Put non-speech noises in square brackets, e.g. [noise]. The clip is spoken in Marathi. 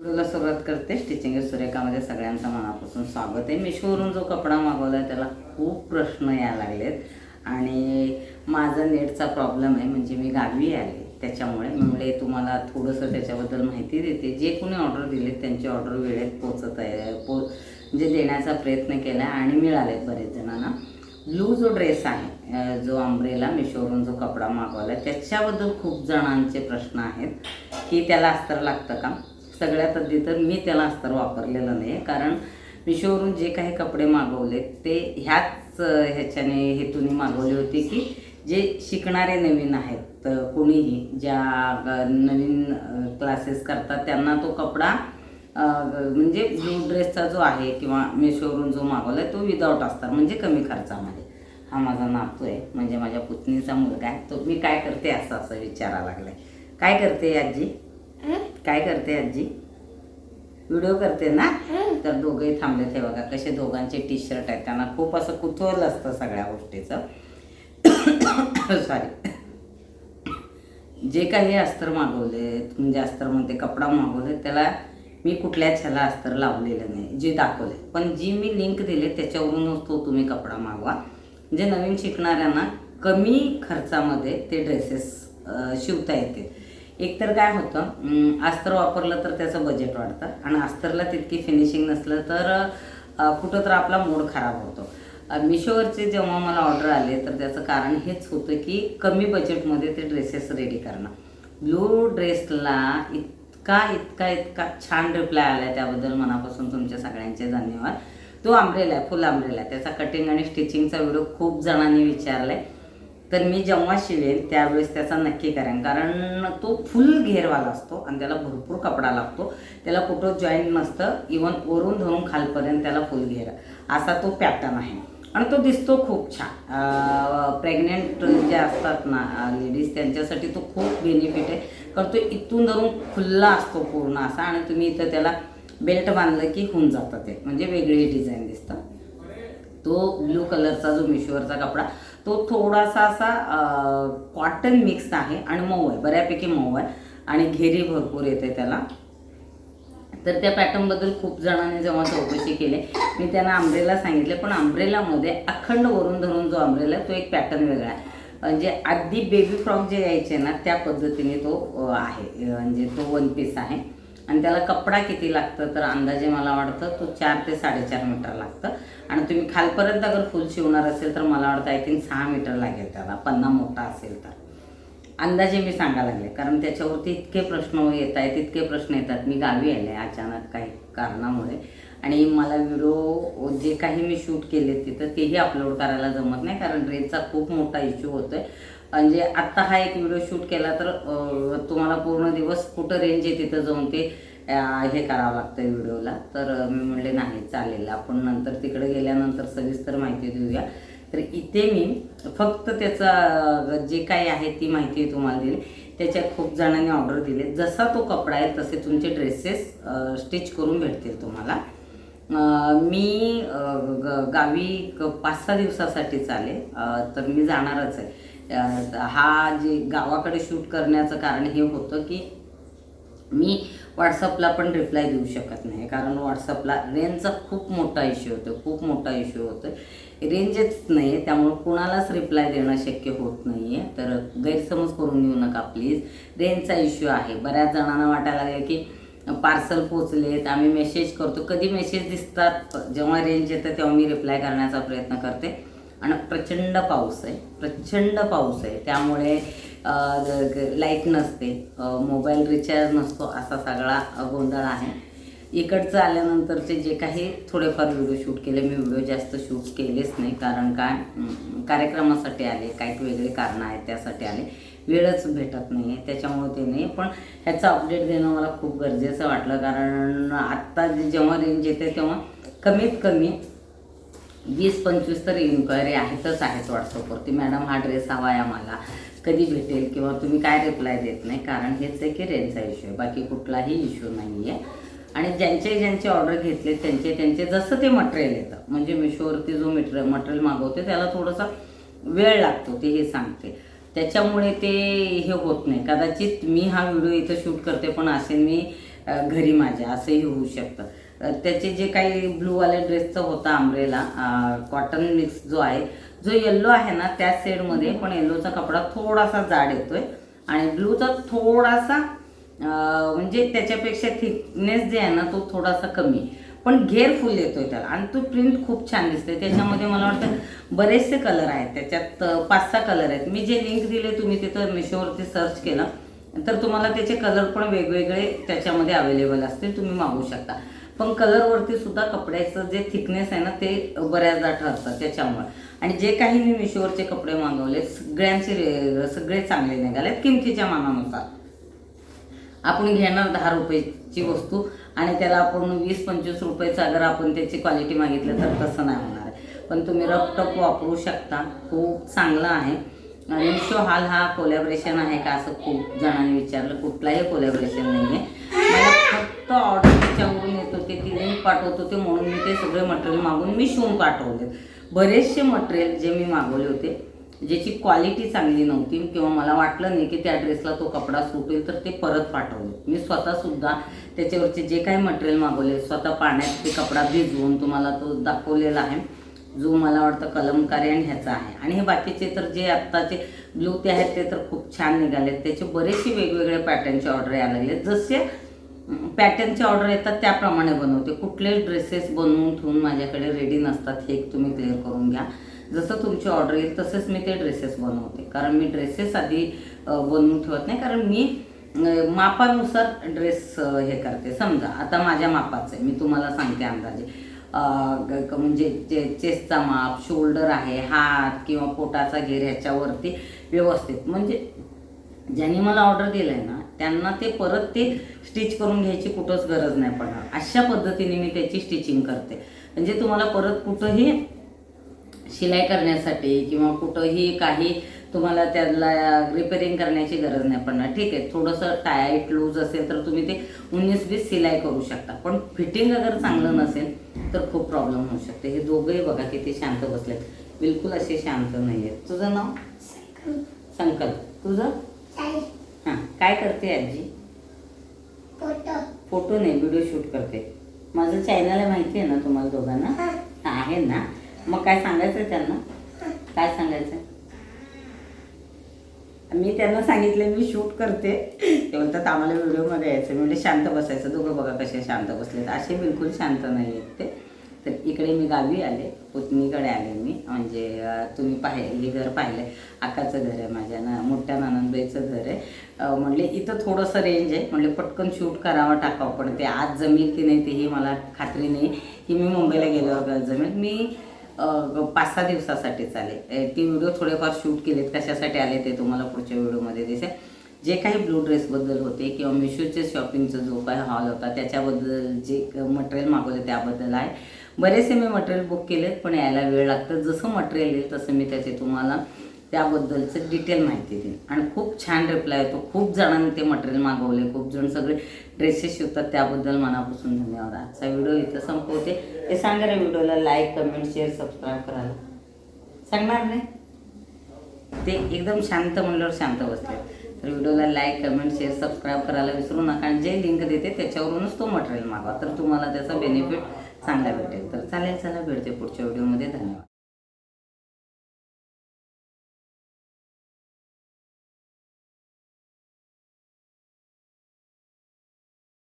व्हिडिओला सुरुवात करते. स्टिचिंग सुरेखामध्ये सगळ्यांचं मनापासून स्वागत आहे. मिशोवरून जो कपडा मागवला आहे त्याला खूप प्रश्न यायला लागलेत. आणि माझा नेटचा प्रॉब्लेम आहे म्हणजे मी गावी आले. त्याच्यामुळे म्हणजे तुम्हाला थोडंसं त्याच्याबद्दल माहिती देते. जे कोणी ऑर्डर दिले त्यांची ऑर्डर वेळेत पोचत आहे. पो म्हणजे देण्याचा प्रयत्न केला आहे आणि मिळालेत बरेच जणांना. ब्लू जो ड्रेस आहे जो अंब्रेला मिशोवरून जो कपडा मागवला आहे त्याच्याबद्दल खूप जणांचे प्रश्न आहेत. की त्याला अस्तर लागतं का? सगळ्यात आधी तर मी त्याला अस्तर वापरलेलं नाही कारण मिशोवरून जे काही कपडे मागवले ते ह्याच ह्याच्याने हेतूने मागवले होते की जे शिकणारे नवीन आहेत कोणीही ज्या नवीन क्लासेस करतात त्यांना तो कपडा म्हणजे ब्लू ड्रेसचा जो आहे किंवा मेशोवरून जो मागवला आहे तो विदाऊट अस्तर म्हणजे कमी खर्चामध्ये. हा माझा नातू आहे म्हणजे माझ्या पुतणीचा मुलगा आहे तो मी काय करते असं असं विचारायला आहे काय करते आजी? काय करते आजी? व्हिडिओ करते ना? तर दोघेही थांबले ते बघा कसे दोघांचे टी शर्ट आहेत. त्यांना खूप असं कुतूहल असतं सगळ्या गोष्टीचं. [coughs] सॉरी जे काही अस्तर मागवले म्हणजे अस्तर म्हणते कपडा मागवले त्याला मी कुठल्याच ह्याला अस्तर लावलेलं नाही जे दाखवले पण जी मी लिंक दिले त्याच्यावरूनच तो तुम्ही कपडा मागवा. म्हणजे नवीन शिकणाऱ्यांना कमी खर्चामध्ये ते ड्रेसेस शिवता येते एकतर काय होतं अस्तर वापरलं तर त्याचं बजेट वाढतं आणि अस्तरला तितकी फिनिशिंग नसलं तर कुठं तर आपला मूड खराब होतो. मिशोवरचे जेव्हा मला ऑर्डर आले तर त्याचं कारण हेच होतं की कमी बजेटमध्ये ते ड्रेसेस रेडी करणं. ब्लू ड्रेसला इतका इतका इतका छान रिप्लाय आला आहे त्याबद्दल मनापासून तुमच्या सगळ्यांचे धन्यवाद. तो आंब्रेला आहे फुल आंब्रेला आहे. त्याचा कटिंग आणि स्टिचिंगचा व्हिडिओ खूप जणांनी विचारला आहे तर मी जेव्हा शिवेल त्यावेळेस त्याचा नक्की करेन. कारण तो फुल घेरवाला असतो आणि त्याला भरपूर कपडा लागतो. त्याला कुठं जॉईंट नसतं इवन वरून धरून खालपर्यंत त्याला फुल घेर. असा तो पॅटर्न आहे. आणि तो दिसतो खूप छान. प्रेग्नेंट जे असतात ना लेडीज त्यांच्यासाठी तो खूप बेनिफिट आहे. कारण तो इथून धरून खुल्ला असतो पूर्ण असा आणि तुम्ही इथं त्याला बेल्ट बांधलं की होऊन जातं ते. म्हणजे वेगळी डिझाईन दिसतं. तो ब्लू कलरचा जो मिशोवरचा कपडा तो थोडासा असा कॉटन मिक्स आहे आणि मऊ आहे बऱ्यापैकी मऊ आहे आणि घेरी भरपूर येते त्याला. तर त्या पॅटर्नबद्दल खूप जणांनी जेव्हा चौकशी केली मी त्यांना आंब्रेला सांगितले पण आंब्रेलामध्ये अखंड वरून धरून जो आंब्रेला आहे तो एक पॅटर्न वेगळा आहे. म्हणजे आधी बेबी फ्रॉक जे यायचे ना त्या पद्धतीने तो आहे म्हणजे तो वन पीस आहे. आणि त्याला कपडा किती लागतं तर अंदाजे मला वाटतं तो चार ते साडेचार मीटर लागतं. आणि तुम्ही खालपर्यंत अगर फुल शिवणार असेल तर मला वाटतं आय थिंक सहा मीटर लागेल त्याला पन्ना मोठा असेल तर. अंदाजे मी सांगायला लागले कारण त्याच्यावरती इतके प्रश्न येत आहेत इतके प्रश्न येतात मी गावी आले अचानक काही कारणामुळे. आणि मला व्हिडिओ जे काही मी शूट केले तिथं तेही अपलोड करायला जमत नाही कारण रेंजचा खूप मोठा इश्यू आहे म्हणजे आत्ता हा एक व्हिडिओ शूट केला तर तुम्हाला पूर्ण दिवस कुठं रेंज आहे तिथं जाऊन ते हे करावं लागतं व्हिडिओला तर मी म्हणले नाही चालेल. आपण नंतर तिकडे गेल्यानंतर सविस्तर माहिती देऊया. तर इथे मी फक्त त्याचा जे काही आहे ती माहिती तुम्हाला दिली. त्याच्या खूप जणांनी ऑर्डर दिले. जसा तो कपडा आहे तसे तुमचे ड्रेसेस स्टिच करून भेटतील तुम्हाला. मी ग- गावी क- पाच सहा दिवसासाठी चाले तर मी जाणारच आहे. हा जे गावाकडे शूट करण्याचं कारण हे होतं की मी व्हॉट्सअपला पण रिप्लाय देऊ शकत नाही. कारण व्हॉट्सअपला रेंजचा खूप मोठा इश्यू होतो खूप मोठा इश्यू होतो रेंजच नाही आहे त्यामुळे कुणालाच रिप्लाय देणं शक्य होत नाही आहे तर गैरसमज करून घेऊ नका प्लीज रेंजचा इश्यू आहे. बऱ्याच जणांना वाटायला लागेल की पार्सल पोचलेत आम्ही मेसेज करतो. कधी मेसेज दिसतात जेव्हा रेंज येतं तेव्हा मी रिप्लाय करण्याचा प्रयत्न करते. आणि प्रचंड पाऊस आहे प्रचंड पाऊस आहे. त्यामुळे लाइट नसते मोबाईल रिचार्ज नसतो असा सगळा गोंधळ आहे. इकडचं आल्यानंतरचे जे काही थोडेफार व्हिडिओ शूट केले मी व्हिडिओ जास्त शूट केलेच नाही कारण काय कार्यक्रमासाठी आले काही वेगळे कारणं आहेत त्यासाठी आले. वेळच भेटत नाही आहे त्याच्यामुळे ते नाही. पण ह्याचं अपडेट देणं मला खूप गरजेचं वाटलं कारण आत्ता जेव्हा रेंज येते तेव्हा कमीत कमी वीस पंचवीस तर इन्क्वायरी आहेतच आहेत व्हॉट्सअपवरती मॅडम हा ड्रेस हवा आहे आम्हाला. कधी भेटेल किंवा तुम्ही काय रिप्लाय देत नाही. कारण हेच आहे की रेंजचा इश्यू आहे. बाकी कुठलाही इश्यू नाही आहे आणि ज्यांचे ज्यांचे ऑर्डर घेतले त्यांचे त्यांचे जसं ते मटेरियल येतं. म्हणजे मिशोवरती जो मिटर मटेरियल मागवते त्याला थोडासा वेळ लागतो ते हे सांगते. त्याच्यामुळे ते हे होत नाही. कदाचित मी हा व्हिडिओ इथं शूट करते पण असे मी घरी माझ्या असंही होऊ शकतं. त्याचे जे काही ब्लूवाले ड्रेसचं होतं आंब्रेला कॉटन मिक्स जो आहे जो येल्लो आहे ना त्या शेडमध्ये पण येल्लोचा कपडा थोडासा जाड येतोय. आणि ब्लूचा थोडासा म्हणजे त्याच्यापेक्षा थिकनेस जे आहे ना तो थोडासा कमी. पण घेर फुल येतोय त्याला. आणि तो प्रिंट खूप छान दिसते त्याच्यामध्ये मला वाटतं बरेचसे कलर आहेत. त्याच्यात पाच सहा कलर आहेत. मी जे लिंक दिले तुम्ही तिथं मिशोवरती सर्च केलं तर तुम्हाला त्याचे कलर पण वेगवेगळे त्याच्यामध्ये अवेलेबल असतील. तुम्ही मागू शकता. पण कलरवरती सुद्धा कपड्याचं जे थिकनेस आहे ना ते बऱ्याचदा ठरतं त्याच्यामुळे. आणि जे काही मी मिशोवरचे कपडे मागवले सगळ्यांचे रे- सगळे चांगले निघालेत किमतीच्या मानानुसार. आपण घेणार दहा रुपयाची वस्तू आणि त्याला आपण वीस पंचवीस रुपयेचा अगर आपण त्याची क्वालिटी मागितली तर तसं नाही होणार पण तुम्ही रफ वापरू शकता. खूप चांगला आहे. आणि मिशो हाल हा कोलॅबरेशन आहे का असं खूप जणांनी विचारलं. कुठलाही कोलॅबरेशन नाही आहे मला फक्त ऑर्डर त्याच्यावरून येत होते ती लिंक पाठवत होते म्हणून मी ते सगळे मटेरियल मागून मी शिवून पाठवले बरेचसे मटेरियल जे मी मागवले होते ज्याची क्वालिटी चांगली नव्हती किंवा मला वाटलं नाही की त्या ड्रेसला तो कपडा सूट होईल तर ते परत पाठवले मी स्वतःसुद्धा त्याच्यावरचे जे काही मटेरियल मागवले स्वतः पाण्यात ते कपडा भिजवून तुम्हाला तो दाखवलेला आहे जो मला वाटतं कलमकारी आणि ह्याचा आहे. आणि हे बाकीचे तर जे आत्ताचे ब्लू ते आहेत ते तर खूप छान निघाले त्याचे बरेचसे वेगवेगळे पॅटर्नचे ऑर्डर यायला लागले जसे पॅटर्नचे ऑर्डर येतात त्याप्रमाणे बनवते. कुठलेच ड्रेसेस बनवून ठेवून माझ्याकडे रेडी नसतात हे एक तुम्ही क्लिअर करून घ्या. जसं तुमची ऑर्डर येईल तसेच मी ते ड्रेसेस बनवते. कारण मी ड्रेसेस आधी बनवून ठेवत नाही. कारण मी मापानुसार ड्रेस हे करते. समजा आता माझ्या मापाचं आहे. मी तुम्हाला सांगते अंदाजे. म्हणजे चे चेस्टचा माप शोल्डर आहे हात किंवा पोटाचा घेर ह्याच्यावरती व्यवस्थित. म्हणजे ज्यांनी मला ऑर्डर दिलं आहे ना त्यांना ते परत ते स्टिच करून घ्यायची कुठंच गरज नाही पडणार. अशा पद्धतीने मी त्याची स्टिचिंग करते. म्हणजे तुम्हाला परत कुठंही शिलाई करण्यासाठी किंवा कुठंही काही तुम्हाला त्याला रिपेरिंग करण्याची गरज नाही पडणार. ठीक आहे थोडंसं टाईट लूज असेल तर तुम्ही ते उन्नीस बीस सिलाई करू शकता. पण फिटिंग अगर चांगलं नसेल तर खूप प्रॉब्लेम होऊ शकते. हे दोघंही बघा किती शांत बसलेत. बिलकुल असे शांत नाही आहेत तुझं नाव? संकल्प. तुझं? हां काय करते आजी? फोटो. नाही व्हिडिओ शूट करते. माझं चॅनल आहे माहिती आहे ना तुम्हाला दोघांना? हा, आहे ना? मग काय सांगायचं त्यांना? काय सांगायचं मी त्यांना सांगितलं मी शूट करते. ते बोलतात आम्हाला व्हिडिओमध्ये यायचं मी म्हणजे शांत बसायचं. दोघं बघा कसे शांत बसलेत. असे बिलकुल शांत नाही आहेत ते. तर इकडे मी गावी आले पुतणीकडे आले मी. म्हणजे तुम्ही तुम्ही पाहिले घर पाहिलं आकाचं घर आहे माझ्या ना मोठ्या ननंदबाईचं घर आहे. म्हणले इथं थोडंसं रेंज आहे. म्हणले पटकन शूट करावं टाकावं. पण ते आज जमेल की नाही तेही मला खात्री नाही. की मी मुंबईला गेल्यावर जमेल. मी पाच सहा दिवसासाठीच आले ते व्हिडिओ थोडेफार शूट केलेत. कशासाठी आले ते तुम्हाला पुढच्या व्हिडिओमध्ये दिसेल. जे काही ब्लू ड्रेसबद्दल होते किंवा मिशोचे शॉपिंगचा जो काही हॉल होता त्याच्याबद्दल जे मटेरियल मागवलं त्याबद्दल आहे. बरेचसे मी मटेरियल बुक केलेत पण यायला वेळ लागतं. जसं मटेरियल येईल तसं मी त्याचे तुम्हाला त्याबद्दलचं डिटेल माहिती देईन. आणि खूप छान रिप्लाय येतो. खूप जणांनी ते मटेरियल मागवले. खूप जण सगळे ड्रेसेस शिवतात. त्याबद्दल मनापासून धन्यवाद. आजचा व्हिडिओ इथं संपवते. हे सांगा रे व्हिडिओला लाईक कमेंट शेअर सबस्क्राईब करायला. सांगणार नाही? ते एकदम शांत म्हणल्यावर शांत बसले. तर व्हिडिओला लाईक कमेंट शेअर सबस्क्राईब करायला विसरू नका. आणि जे लिंक देते त्याच्यावरूनच तो मटेरियल मागवा तर तुम्हाला त्याचा बेनिफिट चांगला भेटेल. तर चालेल चला भेटते पुढच्या व्हिडिओमध्ये. धन्यवाद.